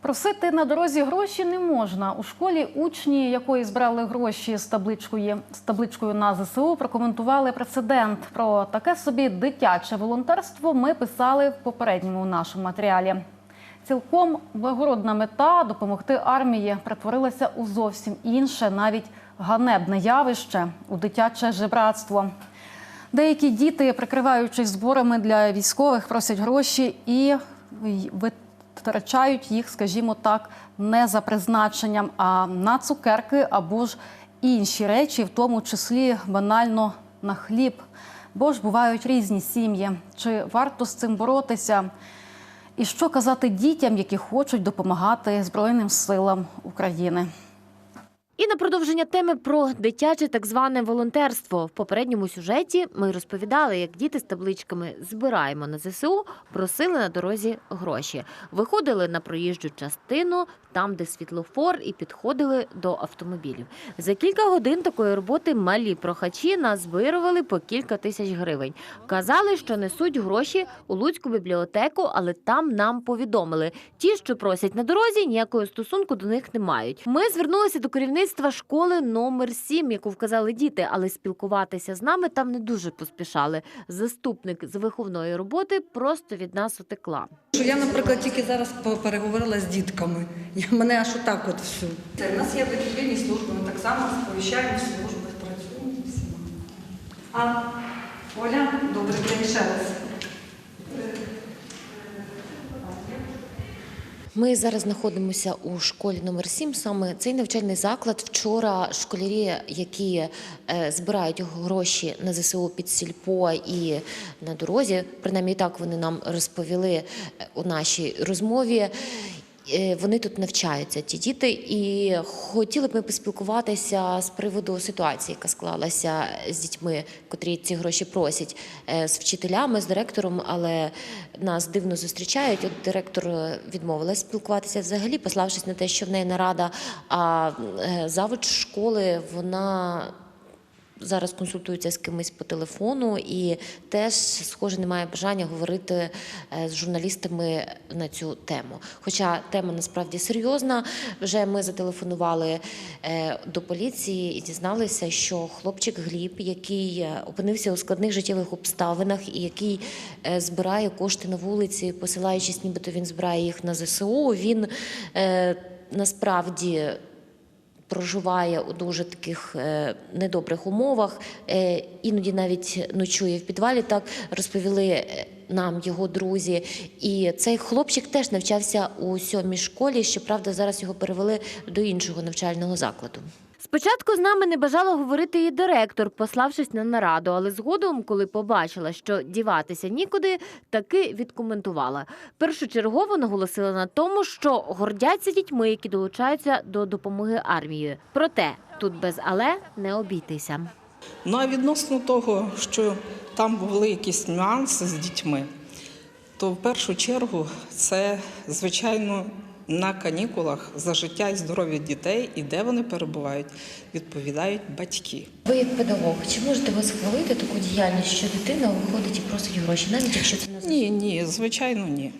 Просити на дорозі гроші не можна. У школі учні, якої збирали гроші з табличкою, з табличкою на ЗСУ, прокоментували прецедент. Про таке собі дитяче волонтерство ми писали в попередньому нашому матеріалі. Цілком благородна мета допомогти армії перетворилася у зовсім інше, навіть ганебне явище у дитяче жебратство. Деякі діти, прикриваючись зборами для військових, просять гроші і витрачають їх, скажімо так, не за призначенням, а на цукерки або ж інші речі, в тому числі банально на хліб. Бо ж бувають різні сім'ї. Чи варто з цим боротися? І що казати дітям, які хочуть допомагати Збройним силам України? І на продовження теми про дитяче так зване волонтерство. В попередньому сюжеті ми розповідали, як діти з табличками збираємо на ЗСУ, просили на дорозі гроші. Виходили на проїжджу частину, там, де світлофор, і підходили до автомобілів. За кілька годин такої роботи малі прохачі назбирували по кілька тисяч гривень. Казали, що несуть гроші у Луцьку бібліотеку, але там нам повідомили, ті, що просять на дорозі, ніякого стосунку до них не мають. Ми звернулися до керівництва школи номер 7, яку вказали діти, але спілкуватися з нами там не дуже поспішали. Заступник з виховної роботи просто від нас утекла. Що я, наприклад, тільки зараз переговорила з дітками. Я мене аж отак от все. У нас є вихідні служби, ми так само сповіщаємо служби, працюємо всіма. А, Оля, добрий день ще раз. Ми зараз знаходимося у школі номер 7 Саме цей навчальний заклад. Вчора школярі, які е, збирають гроші на ЗСУ під сільпо і на дорозі, принаймні так вони нам розповіли е, у нашій розмові. Е, Вони тут навчаються, ті діти, і хотіли б ми поспілкуватися з приводу ситуації, яка склалася з дітьми, котрі ці гроші просять, е, з вчителями, з директором, але нас дивно зустрічають. От директор відмовилась спілкуватися взагалі, пославшись на те, що в неї нарада. А е, завуч школи вона зараз консультується з кимось по телефону і теж, схоже, не має бажання говорити е, з журналістами на цю тему. Хоча тема насправді серйозна. Вже ми зателефонували е, до поліції і дізналися, що хлопчик Гліб, який е, опинився у складних життєвих обставинах і який збирає кошти на вулиці, посилаючись, нібито він збирає їх на ЗСУ, він насправді проживає у дуже таких е, недобрих умовах, е, іноді навіть ночує в підвалі. Так розповіли е, нам його друзі. І цей хлопчик теж навчався у сьомій школі. Щоправда, зараз його перевели до іншого навчального закладу. Спочатку з нами не бажала говорити і директор, пославшись на нараду, але згодом, коли побачила, що діватися нікуди, таки відкоментувала. Першочергово наголосила на тому, що гордяться дітьми, які долучаються до допомоги армії. Проте тут без але не обійтися. Ну а відносно того, що там були якісь нюанси з дітьми, то в першу чергу це, звичайно, на канікулах за життя і здоров'я дітей і де вони перебувають, відповідають батьки. Ви як педагог, чи можете ви схвалити таку діяльність, що дитина виходить і просить гроші, навіть якщо це не Ні, ні, звичайно, ні.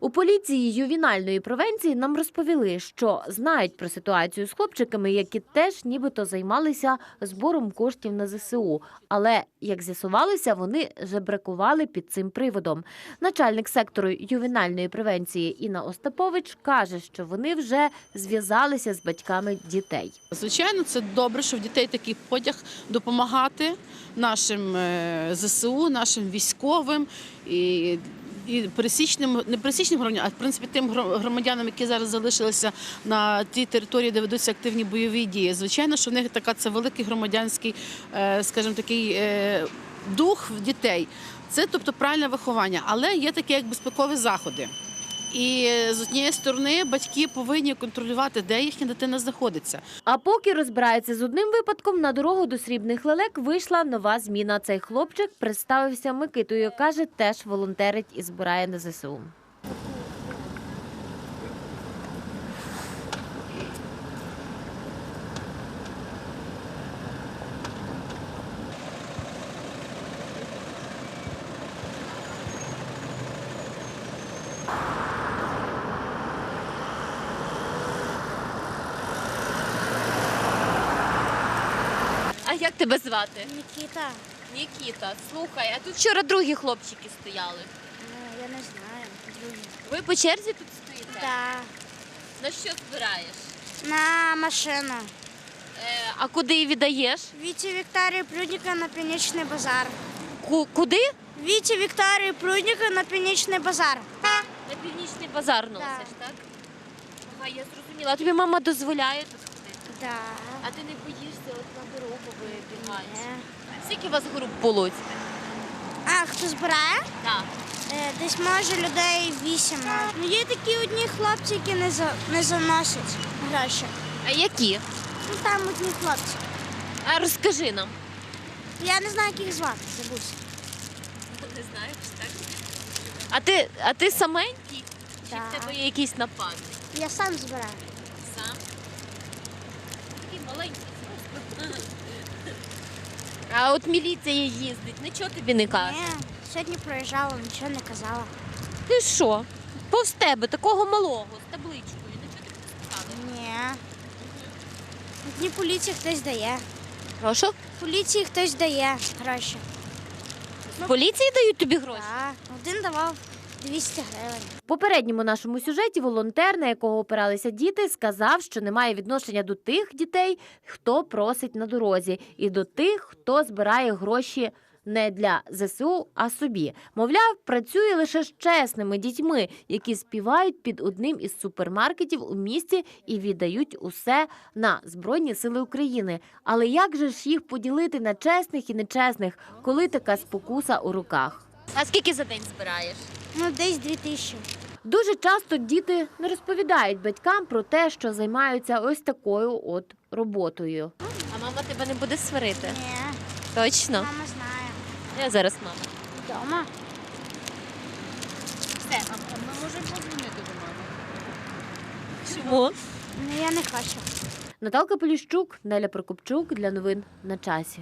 У поліції ювінальної превенції нам розповіли, що знають про ситуацію з хлопчиками, які теж нібито займалися збором коштів на ЗСУ. Але як з'ясувалося, вони жебракували під цим приводом. Начальник сектору ювінальної превенції Інна Остапович каже, що вони вже зв'язалися з батьками дітей. Звичайно, це добре, що в дітей такий потяг допомагати нашим е, ЗСУ, нашим військовим і. І пересічним, не пересічним громадянам, а в принципі тим громадянам, які зараз залишилися на тій території, де ведуться активні бойові дії. Звичайно, що в них така це великий громадянський, е, скажімо, такий е, дух в дітей. Це тобто правильне виховання, але є такі як безпекові заходи. І з однієї сторони батьки повинні контролювати, де їхня дитина знаходиться. А поки розбирається з одним випадком, на дорогу до срібних лелек вийшла нова зміна. Цей хлопчик представився Микитою. каже, теж волонтерить і збирає на ЗСУ. Тебе звати? Нікіта, Нікіта. Слухай, а тут вчора другі хлопчики стояли. ну я не знаю. Другі. Ви по черзі тут стоїте? Да. На що збираєш? На машину. Е, а куди її віддаєш? Віті Вікторії Прудніка на північний базар. Ку- куди? Віті Вікторії Прудніка на північний базар. На північний базар носиш, так? Ага, я зрозуміла. А тобі мама дозволяє тут? Да. А ти не боїшся, от на дорогу вибігаєш? Е. Скільки у вас груп Луцьку? А хто збирає? Так. Е, Десь може людей вісім. Ну є такі одні хлопці, які не, за... не заносять гроші. А які? Ну там одні хлопці. А розкажи нам. Я не знаю, як їх звати, забусь. Не знаєш, так? А ти, а ти саменький? Чи Так. в тебе є якийсь напад? Я сам збираю. Такий маленький. А от міліція їздить, нічого тобі не каже. Ні, сьогодні проїжджала, нічого не казала. Ти що? Повз тебе, такого малого, з табличкою, нічого тобі не сказали. Ні. Одні поліції хтось дає. Прошу? Поліції хтось дає гроші. З поліції дають тобі гроші? Так, один давав 200 гривень. В попередньому нашому сюжеті волонтер, на якого опиралися діти, сказав, що немає відношення до тих дітей, хто просить на дорозі, і до тих, хто збирає гроші не для ЗСУ, а собі. Мовляв, працює лише з чесними дітьми, які співають під одним із супермаркетів у місті і віддають усе на Збройні Сили України. Але як же ж їх поділити на чесних і нечесних, коли така спокуса у руках? А скільки за день збираєш? Ну, десь 2000. Дуже часто діти не розповідають батькам про те, що займаються ось такою от роботою. А мама тебе не буде сварити? Ні, Точно. мама знає. Я зараз мама. Вдома. Все, а ми можемо подзвонити до мами. Чому? Ну, я не хочу. Наталка Поліщук, Неля Прокопчук для новин на часі.